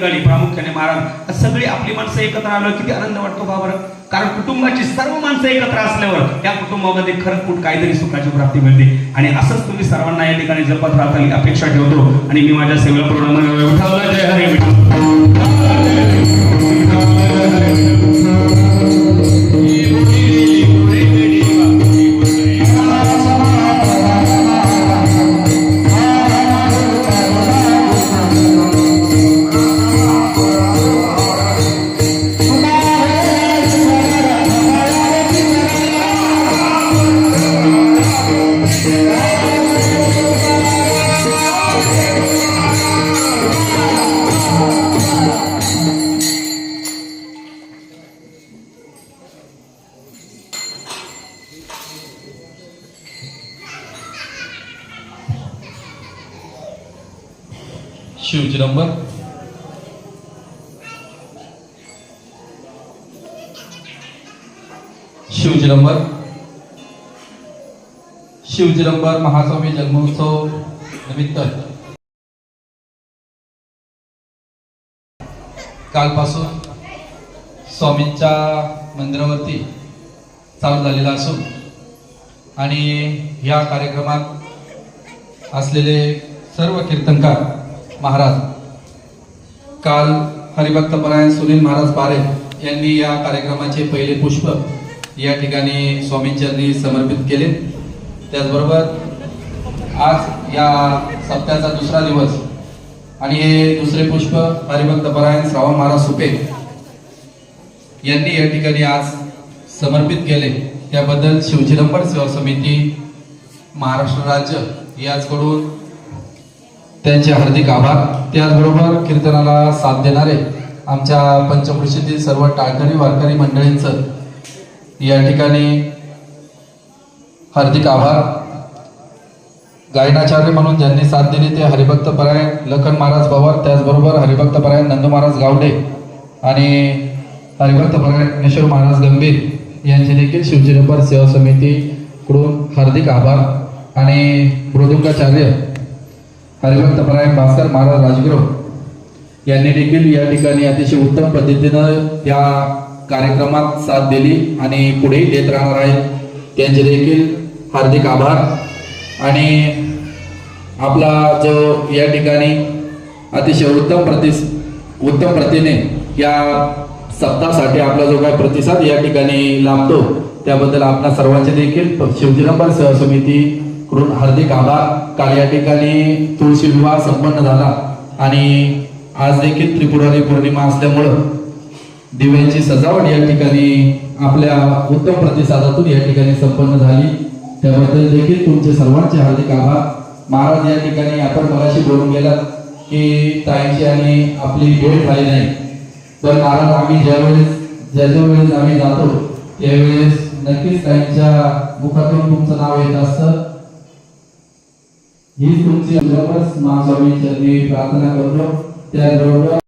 ठिकाणी प्रामुख्याने महाराज सगळी आपली माणसं एकत्र आल्यावर किती आनंद वाटतो का बरं? कारण कुटुंबाची सर्व माणसं एकत्र असल्यावर त्या कुटुंबामध्ये खरं कुठ काहीतरी सुखाची प्राप्ती मिळते. आणि असंच तुम्ही सर्वांना या ठिकाणी जपत राहता अपेक्षा ठेवतो. आणि मी माझ्या सेवेला पूर्ण उठावला. जय हरे विठ्ठल शिव चिदंबर शिव चिदंबर शिव चिदंबर महास्वामी जन्मोत्सव निमित्त कालपासून स्वामींच्या मंदिरावरती चालू झालेला असून आणि या कार्यक्रमात असलेले सर्व कीर्तनकार महाराज. काल हरिभक्तपरायण सुनील महाराज पारे यांनी या कार्यक्रमाचे पहिले पुष्प या ठिकाणी स्वामींचरणी समर्पित केले. त्याचबरोबर आज या सप्त्याचा दुसरा दिवस आणि हे दुसरे पुष्प हरिभक्तपरायण श्रावण महाराज सुपे यांनी या ठिकाणी आज समर्पित केले. त्याबद्दल शिवचिदंबर सेवा समिती महाराष्ट्र राज्य याचकडून त्यांचे हार्दिक आभार. त्याचबरोबर कीर्तनाला साथ देणारे आमच्या पंचकृषीतील सर्व टाळकरी वारकरी मंडळींचं या ठिकाणी हार्दिक आभार. गायनाचार्य म्हणून ज्यांनी साथ दिली ते हरिभक्त परायण लखन महाराज पवार त्याचबरोबर हरिभक्त परायण नंदू महाराज गावडे आणि हरिभक्त परायण ज्ञानेश्वर महाराज गंभीर यांचे देखील शिवचिरंबर सेवा समितीकडून हार्दिक आभार. आणि मृदुंगाचार्य हरिभक्त परायण भास्कर महाराज राजगुरू यांनी देखील या ठिकाणी अतिशय उत्तम पद्धतीनं त्या कार्यक्रमात साथ दिली आणि पुढेही देत राहणार आहेत. त्यांचे देखील हार्दिक आभार. आणि आपला जो या ठिकाणी अतिशय उत्तम प्रतिस उत्तम प्रतीने या सप्ताहासाठी आपला जो काही प्रतिसाद या ठिकाणी लाभतो त्याबद्दल आपल्या सर्वांचे देखील शिवजिनंबर सहसमिती करून हार्दिक आभार. काल या ठिकाणी तुळशी विवाह संपन्न झाला आणि आज देखील त्रिपुरारी पौर्णिमा असल्यामुळं दिव्यांची सजावट या ठिकाणी आपल्या उत्तम प्रतिसादातून या ठिकाणी संपन्न झाली. त्याबद्दल देखील तुमचे सर्वांचे हार्दिक आभार. महाराज या ठिकाणी आपण मगाशी बोलून गेलात की ताईंची आणि आपली भेट झाली नाही. पण महाराज आम्ही ज्यावेळेस ज्या ज्या वेळेस आम्ही जातो त्यावेळेस नक्कीच ताईंच्या मुखातून तुमचं नाव येत असतं. ही तुमची अंगावरच महास्वामी देवी प्रार्थना करतो त्याचबरोबर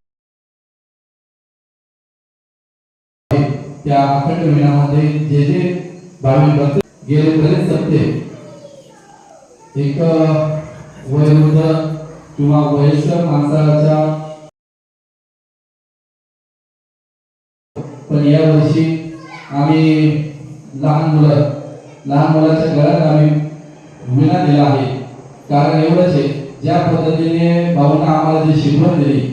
त्या अखंड विणामध्ये जे जे भाविक भक्त गेले बरेच सत्य. एक वयोवृद्ध किंवा वयस्क माणसाच्या पण या वर्षी आम्ही लहान मुलं लहान मुलाच्या घरात आम्ही विना दिला आहे. कारण एवढंच आहे ज्या पद्धतीने भाऊंना आम्हाला जी शिकवण दिली